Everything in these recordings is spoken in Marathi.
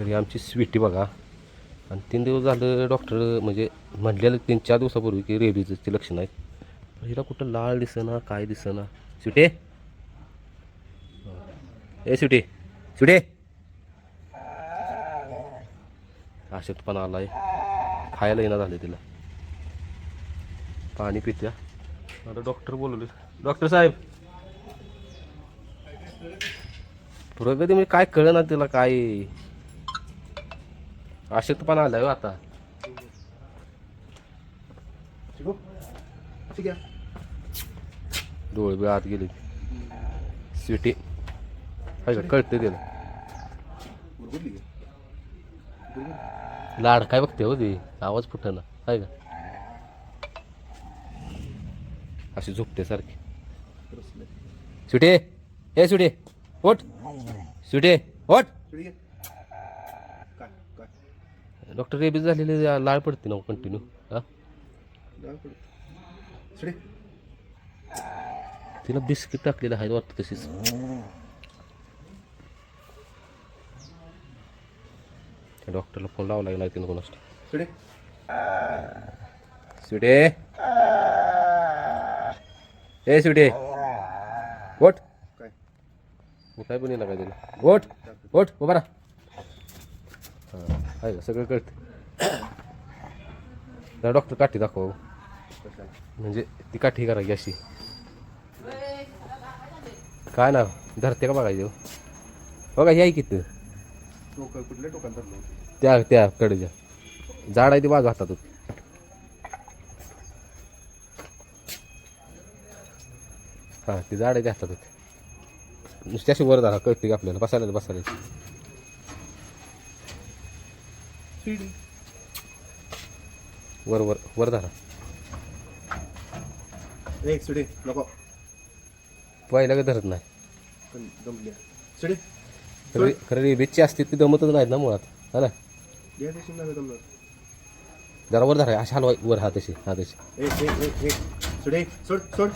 तरी आमची स्वीटी बघा. आणि तीन दिवस झालं डॉक्टर म्हणजे म्हणलेलं तीन चार दिवसापूर्वी की रेबीजची लक्षणं आहेत. हिला कुठं लाल दिसेना काय दिसेना. स्वीटे? ए स्वीटे. स्वीटे? अशक्तपणा आहे खायला येणार झालं तिला. पाणी पित्या. आता डॉक्टर बोलवले. डॉक्टर साहेब. प्रगती म्हणजे काय कळेना तिला काय. अशक्तपणा आलाय हो आता. डोळे बी आत गेले स्वीटी. हाय कळते बरोबर लाड काय बघते हो ती? आवाज फुटना हाय का अशी झोपते सारखी. सुटे ए सुटे ओट सुटे ओट डॉक्टर रेबीज झालेली लाळ पडते ना कंटिन्यू हा. सडे. तिला बिस्किट टाकलेलं आहे वाटतं तशीच. डॉक्टरला फोन लावला नाही तिनं कोणास सडे. सुटे ए सुटे ओट काय? पण येईल काय तिला ओट ओट उभा राहा. हां आहे का? सगळं कळतं डॉक्टर काठी दाखवा म्हणजे ती काठी करायची अशी. काय ना धरते का बघायची? हो बघा ही आहे किती कुठल्या टोकात धरलं? त्या त्या कडेच्या. झाड आहे ती बाजू हातात होती हां ती झाड आहे ती हातात होती नुसती अशी वर धरा कळते का आपल्याला? बसायला बसायला. वर वर वर धरा. ए सडे नको. पहिला का धरत नाही. सडे खरं खरं रेबीजची असते ती दमतच नाहीत ना मुळात. हा ना? द्या जरा वर धरा अशी हलवा वर हा तशी हा तशी. सडे सोड सोड.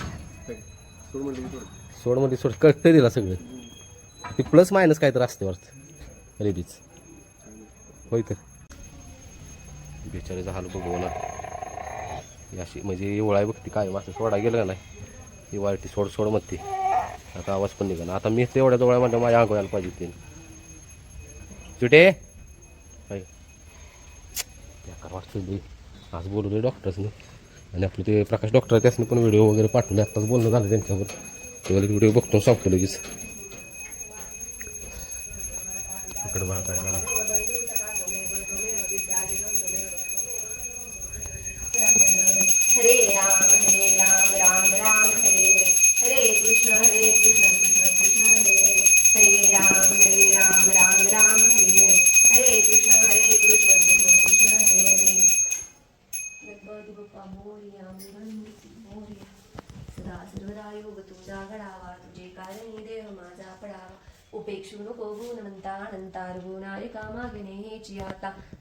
म्हणलं की सोड. सोडमध्ये सोड. कळतं दिला सगळं. ती प्लस मायनस काय तर असते वाटतं. रेबीज होय तर. बिचारीचा हाल बघू ना अशी म्हणजे एवढा बघते काय मासे सोडा गेलं का नाही? ही वाईटी सोड सोड म्हणते. आता आवाज पण निघाला. आता मी तेवढ्या जवळ म्हणजे माझ्या अंग यायला पाहिजे ते चुटे काय वाटतं आज बोलवले डॉक्टर्सने. आणि आपलं ते प्रकाश डॉक्टर त्यासनी पण व्हिडिओ वगैरे पाठवले. आत्ताच बोलणं झालं त्यांच्यावर. व्हिडिओ बघतो सांगतो लगेच. इकडे बघा काय गुणवंता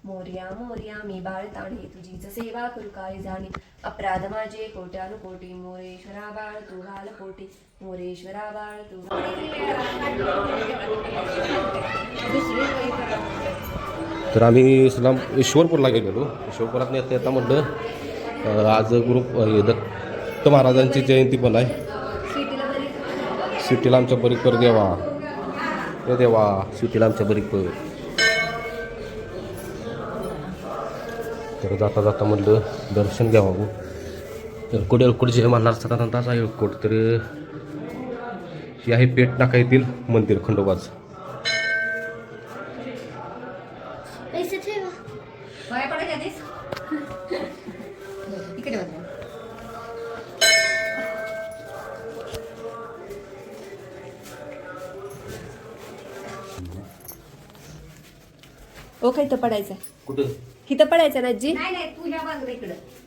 मोर्या मोर्या मी बाळताणे तुझीच सेवा करू काय जाणे अपराध माझे कोट्यानुकोटी मोरेश्वरा बाळ तू घाल पोटी मोरेश्वरा बाळ तू तर आम्ही इस्लाम ईश्वरपूरला गेलेलो. ईश्वरपुरात येता येता म्हटलं आज ग्रुप दत्त महाराजांची जयंती पण आहे. सिटीला आमच्या बरी कर देवा. हे देवा सिटीला आमच्या बरी कर तर जाता जाता म्हटलं दर्शन घ्यावं एळकोट कुठे म्हणणार जय म्हणणार सदानंदाचा येळकोट तर हे आहे पेट नाका येथील मंदिर खंडोबाचं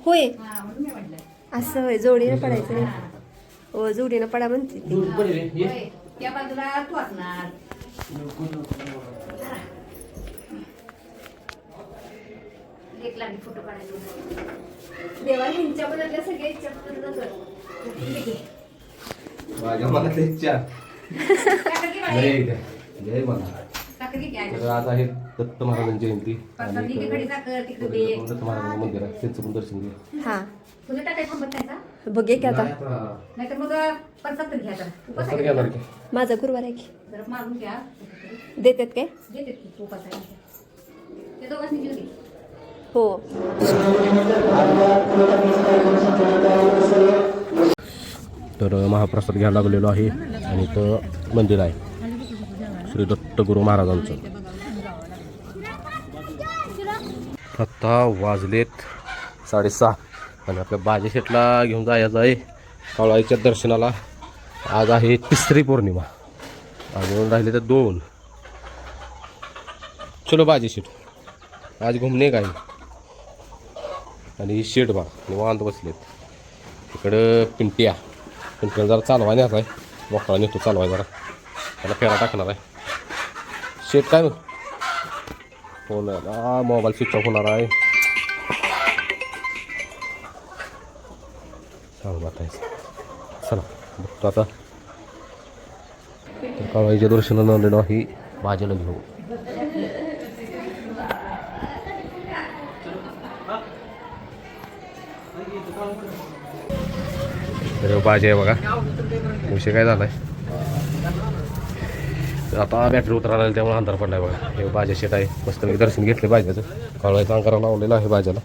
होय. हा म्हणून मी म्हटलं. असं होय जोडीनं पडायचं हो. जोडीनं पडा म्हणते ती. त्या बाजूला तू असणार. फोटो काढायचा देवा मनातल्या सगळ्या इच्छा पूर्ण कर. माझ्या इच्छा? जय मला. तर आज आहे दत्त महाराजांची जयंती. आणि दत्त महाराजांचं मंदिर आहे. त्यांचं पण दर्शन घे. हा. बघे की आता. घ्या कसं घेणार माझा गुरुवार आहे की. घ्या. देतात काय? ते हो. तर महाप्रसाद घ्यायला लागलेलो आहे आणि इथं मंदिर आहे. श्री दत्तगुरु महाराजांचं. आत्ता वाजलेत साडेसहा. आणि आपल्या बाजे शेटला घेऊन जायचं आहे कावळाईच्या दर्शनाला. आज आहे तिसरी पौर्णिमा. अजून राहिले तर दोन. चलो बाजे शेट. आज घुमणे काय? आणि ही शेट बा निवांत बसलेत. इकडं पिंट्या. पिंट्याला जरा चालवाय नाही आहे. मोकळा नेतो चालवाय जरा. त्याला फेरा टाकणार आहे. शेट काय मग फोन मोबाईल स्विच ऑफ होणार आहे. सांग बतायचं चला बघतो आता. तर काळाईच्या दर्शनानं आलेलो आहे. भाजीला घेऊ. तर आहे बघा. विषय काय झालाय? तर आता बॅटरी उतरायला लागली त्यामुळे अंधार पडलाय बघा. हे भाज्या शेत आहे. मस्त मी दर्शन घेतले भाज्याचं. कळवायचा अंकारा लावलेला आहे भाज्याला.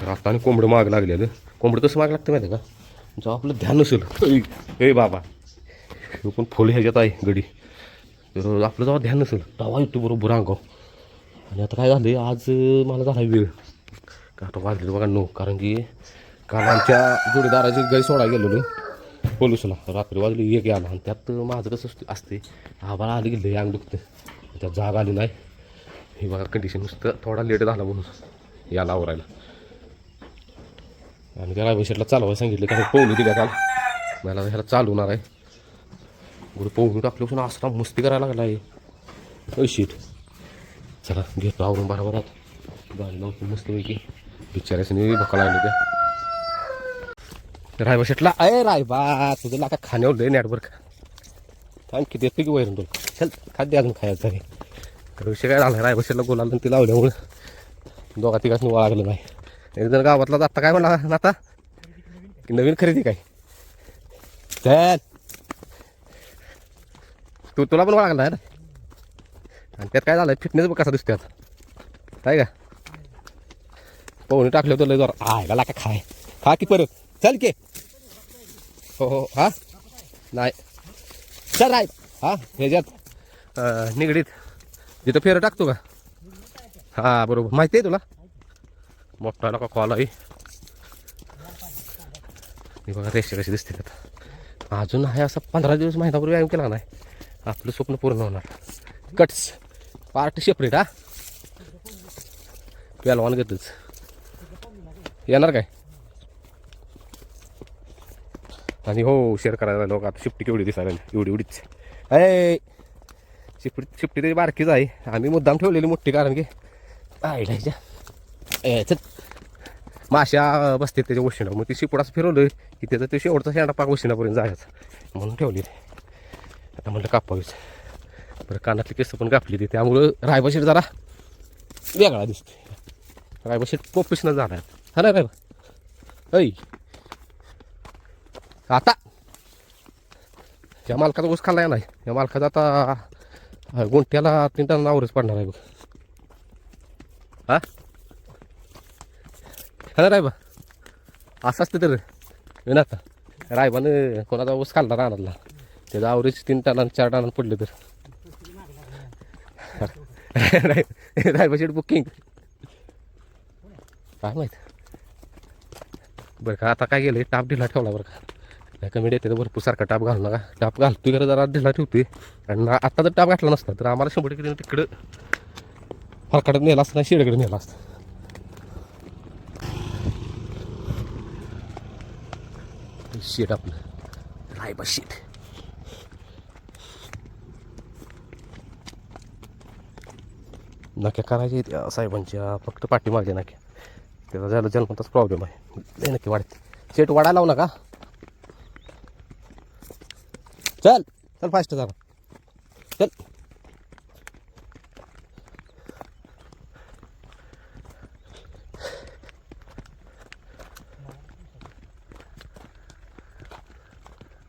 तर आता आणि कोंबडं माग लागलेलं. कोंबडं कसं माग लागतं माहिती आहे का? जो आपलं ध्यान नसेल. हे बाबा. हे पण फुल ह्याच्यात आहे गडी. तर आपलं जेव्हा ध्यान नसेल तेव्हा येतो बरोबर अंगाव आणि आता काय झालं आज मला झाला वेळ. का आता वाजले बघा नो कारण की काल आमच्या जोडीदाराची गाई सोडायला गेलेलो. पोल्युशनला रात्री वाजली एक आला आणि त्यात माझं कसं असते- असते. आबाळा आली गेलं अंग दुखते. त्यात जाग आली नाही. हे बघा कंडिशन नुसतं थोडा लेट झाला म्हणून याला आवरायला. आणि त्या रायबशेटला चालवायला सांगितलं कारण पोहणी दिल्या काल मला ह्याला चालवणार आहे. गुरु पोहणी टाकल्यापासून असला मस्ती करायला लागला आहे. शीट चला घेतो आवरून आता. गाडी लावतो मस्तपैकी. बिचारायचं बघा लागले त्या. रायबा शेटला. अय रायबा तुझं लाका खाण्यावर लय नेटवर्क का थांब किती येते की वैरून तुला. चल खाद्य अजून खायचं आहे. तर विषय काय झाला रायबा शेटला गोलाला ती लावल्यामुळं. दोघा तिघाच निवळ लागलं नाही एक जण गावातला आता काय म्हणला ना आता की नवीन खरेदी काय? चल. तू तुला पण लागला आहे ना? आणि त्यात काय झालं फिटनेस बघ कसा दिसतोय आता. काय का? पोहणी टाकलं होतं लय जोर आयला लाका खाय. खा की परत. चल के. हो हो. हा? नाही. चल राय. हा ह्याच्यात निगडीत. जिथं फेरं टाकतो का? हा बरोबर. माहिती आहे तुला? मोठा का कॉल आहे. मी बघा रेषे कशी दिसते आता अजून आहे असं पंधरा दिवस महिनापूर्वी व्यायाम केला नाही. आपलं स्वप्न पूर्ण होणार. कट्स पार्ट शेपरेट हा? पेलवान घेतच येणार काय? आणि हो शेअर करायला लोक आता शिफ्टी केवढी दिसायला एवढी एवढीच. अय शिफ्टी शिफ्टी तरी बारकीच आहे. आम्ही मुद्दाम ठेवलेली मोठी कारण की आयला ह्याच्या ए, माश्या बसते त्याच्या वशिना मग ती शिपूड असं फिरवलं की त्याचा ते शेवटचा शेंडा पाक वशिनापर्यंत जायचा. म्हणून ठेवली ते आता म्हटलं कापावीच. बरं कानातली केसं पण कापली ती. त्यामुळं रायबाशीट जरा वेगळा दिसतो रायबाशीट प्रोफेशनल झाला आहे हा ना रायबा ऐ आता. या मालकाचा ऊस खाल्ला नाही. या मालकाचा आता गुंठ्याला तीन टन नावरच पडणार आहे बघ. हा? हा ना रायबा असं असतं तर. विनाता रायबानं कोणाचा ऊस खाल्ला राहणारला त्याचा आवरेज तीन टनान चार टनान पडले तर. राय- रायबा शेट बुकिंग. काय माहीत? बरं का आता काय गेलं टाप ढिला ठेवला बरं का. नाही कमी येते तर भरपूर सारखा टाप घालू नका टाप घालतोय खरं जरा ढिला ठेवतोय. आणि आत्ता जर टाप घातला नसता तर आम्हाला शंभर टक्के तिकडं फरकाडत नेला असता शेडकडे नेला असता. शेट आपलं. रायबा शेट नक्या करायचे त्या साहेबांच्या फक्त पाठीमागे नाक्या. त्याचा झालं जन्मताच प्रॉब्लेम आहे. नाही नक्की वाढते. शेट वाढायला लावू नका. चल. चल फास्ट जरा. चल.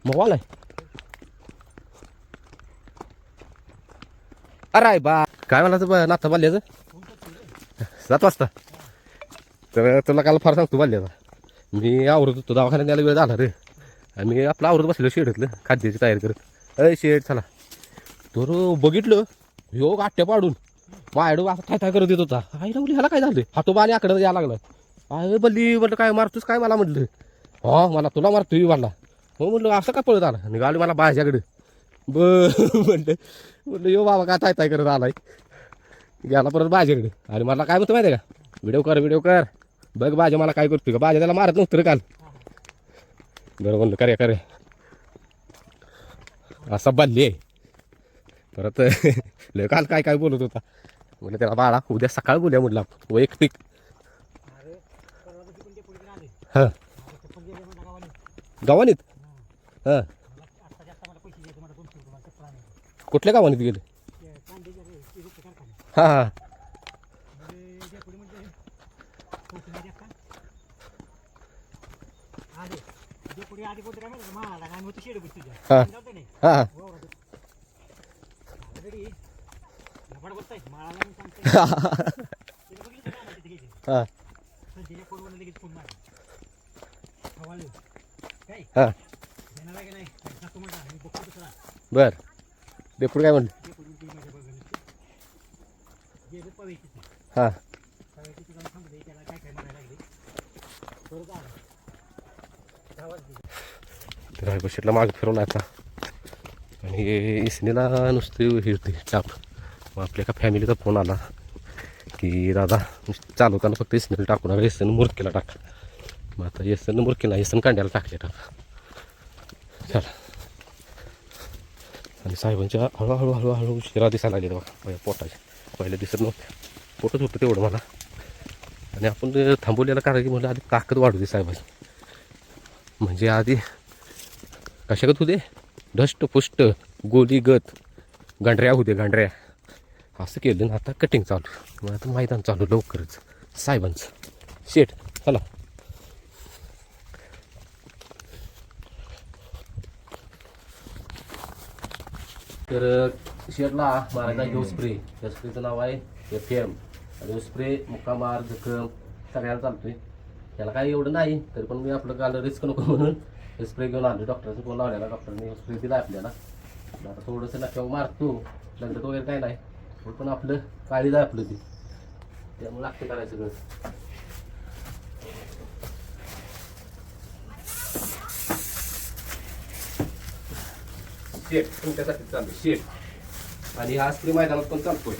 मग अरे बा. काय म्हणा बा नाथा बाल्याचं सात वाजता तर तुला काल फार सांगतो बाल्याचा मी आवरत होतो दवाखान्यात यायला वेळ झाला रे. आणि मी आपलं आवरत बसलो शेडतलं खाद्याची तयारी करत. अय शेड चला. तर बघितलं ह्यो गाठ्या पाडून. मायडू असं थाय थाय करत येत होता. आई लावली ह्याला काय झालं हातोबा आणि आकडं यायला लागला आय बल्ली म्हटलं काय मारतोस काय मला म्हटलं? हा मला तुला मारतोय मला. हो म्हटलं असं का पळत आला? निघाली मला बाहेरच्याकडे. ब म्हटलं म्हटलं यो बाबा काय थाय थाय करत आलाय? गेला परत बाजेकडे आणि मला काय म्हणतो माहिती आहे का? व्हिडिओ कर व्हिडिओ कर. बघ बाजा मला काय करतोय का? बाजा त्याला मारत नव्हतं काल. बरं म्हणलं करे करे असा बांधली आहे. परत लय काल काय काय बोलत होता. म्हटलं त्याला बाळा उद्या सकाळ बोलूया म्हटलं वैयक्तिक हां. गावानीत? हां. कुठल्या गावानीत गेले? हां हां. हां. हां. हां. हां. हां बर. डेपूड काय म्हणलं? हां. तर शेटला मागे फिरून आता. आणि इसनीला नुसती हिरती टाप मग आपल्या एका फॅमिलीचा फोन आला की दादा चालवताना फक्त इसनीला टाकून नका एसन मुरकीला टाक. मग आता एसन मुरकीला एसन कांड्याला टाकले टाक चला. आणि साहेबांच्या हळूहळू हळूहळू शिरा दिसायला लागले बघा पोटाचे. पहिले दिसत नव्हत्या. पोटच होतं तेवढं मला. आणि आपण ते थांबवलेलं कारण की म्हणजे आधी ताकद वाढू दे साहेबाची. म्हणजे आधी कशागत होते? धष्टपुष्ट गोलीगत गांढऱ्या होते गांढऱ्या. असं केलं ना आता कटिंग चालू. मग आता मैदान चालू लवकरच. साहेबांचं. शेट चला. तर शेटला मारायचा यो स्प्रे या स्प्रेचं नाव आहे एफ एम आणि स्प्रे मुक्का मार जखम सगळ्यांना चालतोय. त्याला काही एवढं नाही तरी पण मी आपलं काल रिस्क नको म्हणून स्प्रे घेऊन आलो डॉक्टरचा फोन लावलेला डॉक्टरने स्प्रे दिला आपल्याला. आता थोडंसं नक्यावर मारतो. लगत वगैरे काय नाही. पण पण आपलं काळीज आहे आपलं ती. त्यामुळे लागते करायचं सगळं? शेट तुमच्यासाठी चालू शेट. आणि हा स्प्रे मैदानात पण चालतोय.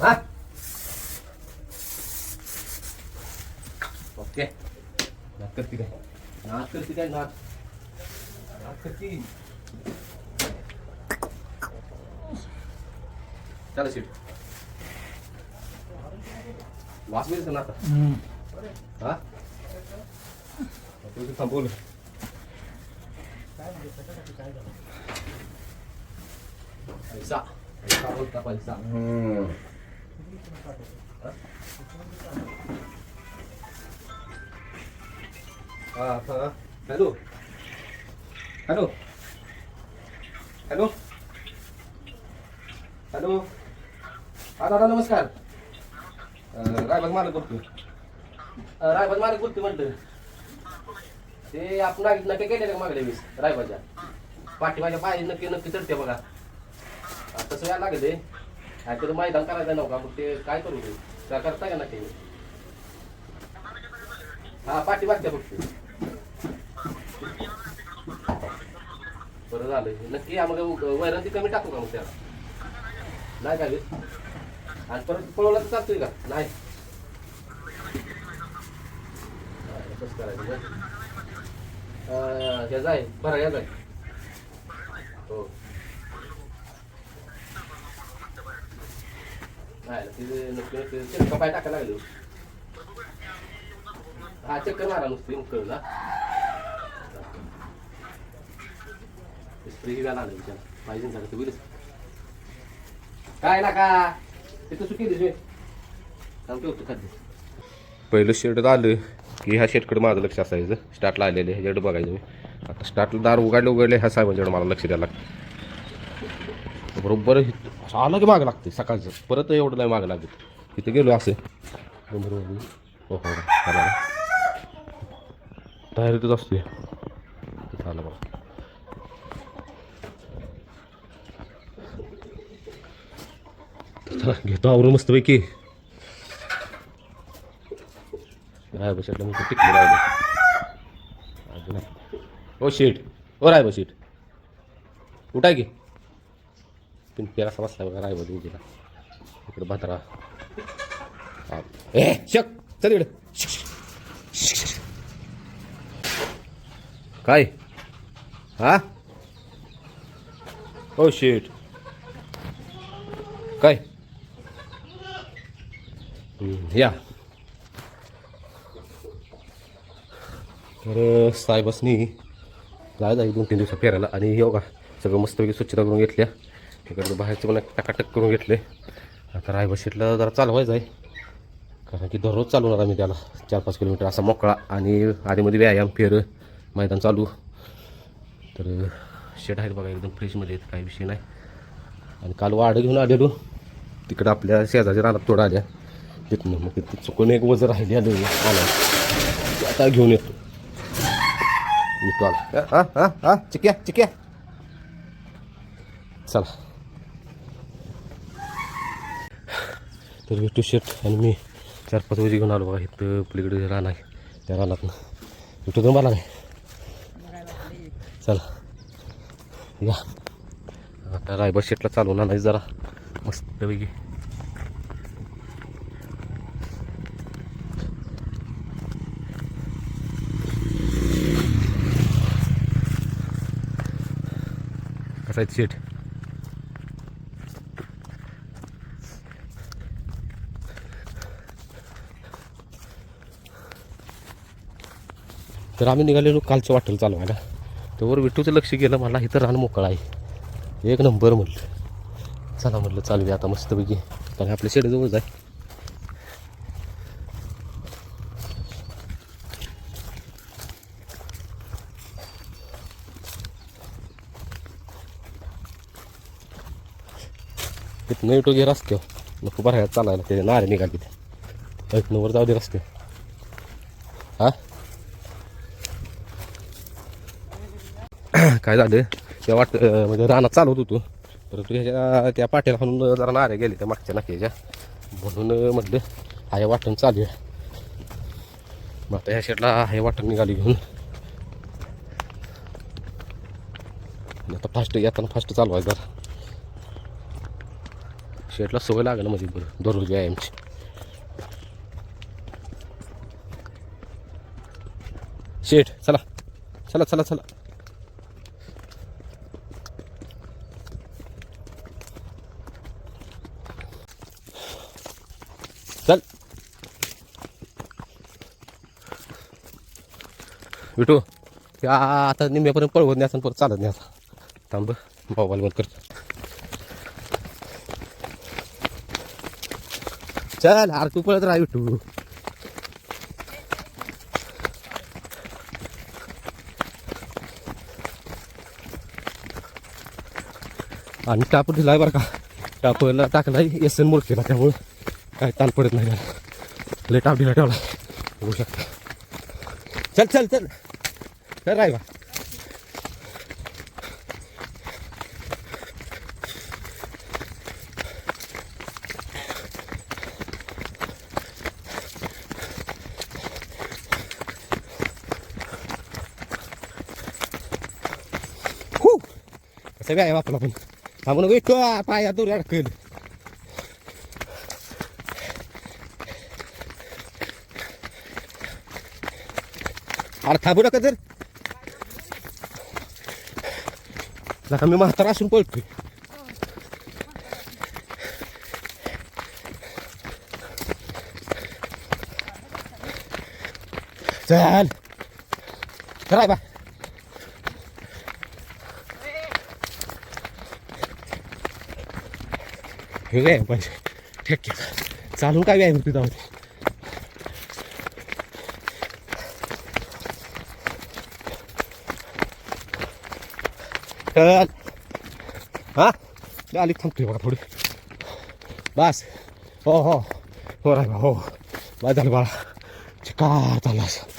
हा ओके नाक करते काय नाक करते काय नाक नाक करते चला सीट वास मिळतो ना आता हा तुझं थांबवलं पैसा पैसा बोलता पैसा हा हा हॅलो. हॅलो. हॅलो. हॅलो. हा दादा नमस्कार. रायबाग मालक बोलतो रायबाग मालक बोलतो म्हणतो ते आपण नक्की केले का मागल्या वीस रायबाच्या पाठी माझ्या पाय नक्की नक्की चढते बघा. तसं यायला लागले. काहीतरी मैदान करायचं नव्हता मग ते काय करू ते? काय करता का नक्की हा पाठी मागच्या फक्त बरं बरं झालं. नक्की आम्हाला वैराची कमी टाकू का मग त्याला? नाही काय आणि परत पळवला तर चालतोय का? नाही. तसं कसं करायचं बरं? अं, ह्याचा आहे बरं ह्याचा आहे हो. पाय टाकायला हा चक्कर मारा नुसती स्प्रे घ्यायला आलं विचार पाहिजे झालं काय ना का तिथं चुकी सांगतो खाद्य पहिलं शेड आलं की ह्या शेडकडे माझं लक्ष असायचं स्टार्टला आलेले ह्याच्याकडे बघायचं मी आता स्टार्टला दार उघडले उघडले ह्या साहेबांच्याकडे मला लक्ष द्यायला लागतं बरोबर असं आलं की मागं लागते सकाळचं. परत एवढं नाही मागं लागत. इथं गेलो असं. बरोबर हो हो तयारीतच असतोय. इथं आलं बघा. चला घेतो आवरून मस्त पैकी राय बसटला मग टिकले राहिले अजून नाही. ओ शेट. ओ राय बशीट उठा की? पिंट्याला बसला बघा राय बदलून गेला इकडे भात्रा ए शक चल इकडे. काय? हा? ओ शेट काय? या. तर साहेबासनी जाय जाई दोन तीन दिवसात फेरायला आणि हे बघा सगळं मस्तपैकी स्वच्छता करून घेतल्या. इकडं बाहेरचं पण टाकाटक करून घेतले. आता रायबा शेटला जरा चालवायचं आहे. कारण की दररोज चालवणार आम्ही त्याला. चार पाच किलोमीटर असा मोकळा आणि आधीमध्ये व्यायाम फेर मैदान चालू. तर शेट आहेत बघा एकदम फ्रेशमध्ये आहेत. काही विषय नाही. आणि काल वाडं घेऊन आलेलो. तिकडं आपल्या शेजारच्या रानात तोडा आल्या. तिथनं मग तिथे चुकून एक वजन राहिली आलं. आला. आता घेऊन येतो. आला. हां हा हा. चिक्या चिक्या. चला. तर विठू शेट आणि मी चार पाच वजी घेऊन आलो बघा. इथं पलीकडे रान आहे. त्या रानातनं. विठू तर मला नाही चला. या. आता रायबा शेटला चालवणार नाही जरा. मस्तपैकी. कसा आहे शेट तर आम्ही निघालेलो कालचं वाटेल चालवायला त्यावर विठूचं लक्ष गेलं मला इथं रान मोकळा आहे. एक नंबर म्हटलं चला म्हटलं चालूया आता मस्तपैकी. कारण आपल्या शेडजवळ आहे. तिथनं विटो घे रस्ते हो. नको बरं चालायला. ते नारे निघाली तिथे. एक वर जाऊ दे रस्ते. हा? काय झालं? त्या वाट म्हणजे रानात चालवत होतो. परंतु ह्याच्या त्या पाट्याला म्हणून जरा नाऱ्या गेले त्या मागच्या नाक्याच्या. म्हणून म्हटलं हाय वाटण चालू आहे. मग आता ह्या शेडला हाय वाटण निघाली घेऊन. आणि आता फास्ट येताना फास्ट चालवायचं जरा शेडला सवय लागेल म्हणजे बरं दररोज व्यायामची. शेठ चला. चला चला चला. विटू या आता निम्म्यापर्यंत पळवत नाही असं परत चालत नाही आता. थांब मोबाईल बंद करतो. चल अरे तू पळत राहा विटू आणि टापर दिलाय बरं का. टापरला टाकलाय एस एन मोड केला त्यामुळं. काय ताण पडत नाही लय टाप दिला ठेवला होऊ शकता. चल चल चल. चल राय बा ते व्यायाम आपला पण आपण वेट पाया दूर अडकल अरे थांबू नका तर नका मी म्हातारा असून पळतोय चल कराय बा हे व्यायाम पाहिजे ठीक आहे चालून काय व्यायाम तिथं होते टक हां आली थांबतोय बघा थोडी. बस. हो हो. हो राय बा हो. बस झालं बाळा. चिकार चालला असं.